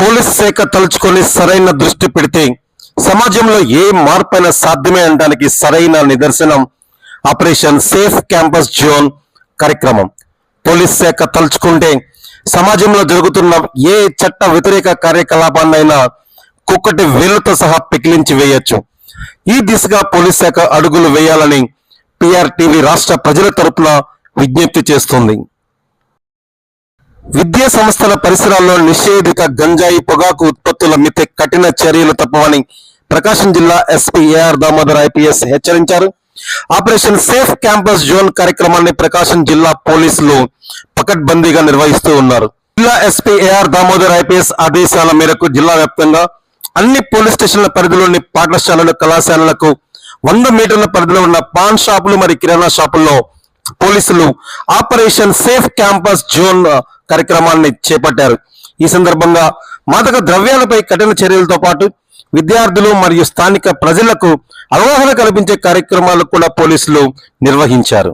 Police శాఖ తలుచుకొని సరైన దృష్టి పెడితే సమాజంలో ఏ మార్పైనా సాధ్యమే అనడానికి సరైన నిదర్శనం. ఆపరేషన్ సేఫ్ క్యాంపస్ జోన్ కార్యక్రమం. పోలీస్ శాఖ తలుచుకుంటే సమాజంలో జరుగుతున్న ఏ చట్ట వ్యతిరేక కార్యకలాపాన్నైనా కుక్కటి వేలుతో సహా పికిలించి వేయొచ్చు. ఈ దిశగా పోలీస్ శాఖ అడుగులు వేయాలని పిఆర్టీవీ రాష్ట్ర ప్రజల తరపున విజ్ఞప్తి చేస్తుంది. విద్యా సంస్థల పరిసరాల్లో నిషేధిత గంజాయి పొగాకు ఉత్పత్తుల మితే కఠిన చర్యలు తప్పవని ప్రకాశం జిల్లా ఎస్పీ ఏఆర్ దామోదర్ ఐపీఎస్ హెచ్చరించారు. ఆపరేషన్ సేఫ్ క్యాంపస్ జోన్ కార్యక్రమాన్ని ప్రకాశం జిల్లా పోలీసులు పకడ్బందీగా నిర్వహిస్తూ ఉన్నారు. జిల్లా ఎస్పీ ఏఆర్ దామోదర్ ఐపీఎస్ ఆదేశాల మేరకు జిల్లా వ్యాప్తంగా అన్ని పోలీస్ స్టేషన్ల పరిధిలోని పాఠశాలలు కళాశాలలకు వంద మీటర్ల పరిధిలో ఉన్న పాన్ షాపులు మరియు కిరాణా షాపుల్లో పోలీసులు ఆపరేషన్ సేఫ్ క్యాంపస్ జోన్ కార్యక్రమాన్ని చేపట్టారు. ఈ సందర్భంగా మాదక ద్రవ్యాలపై కఠిన చర్యలతో పాటు విద్యార్థులు మరియు స్థానిక ప్రజలకు అవగాహన కల్పించే కార్యక్రమాలు కూడా పోలీసులు నిర్వహించారు.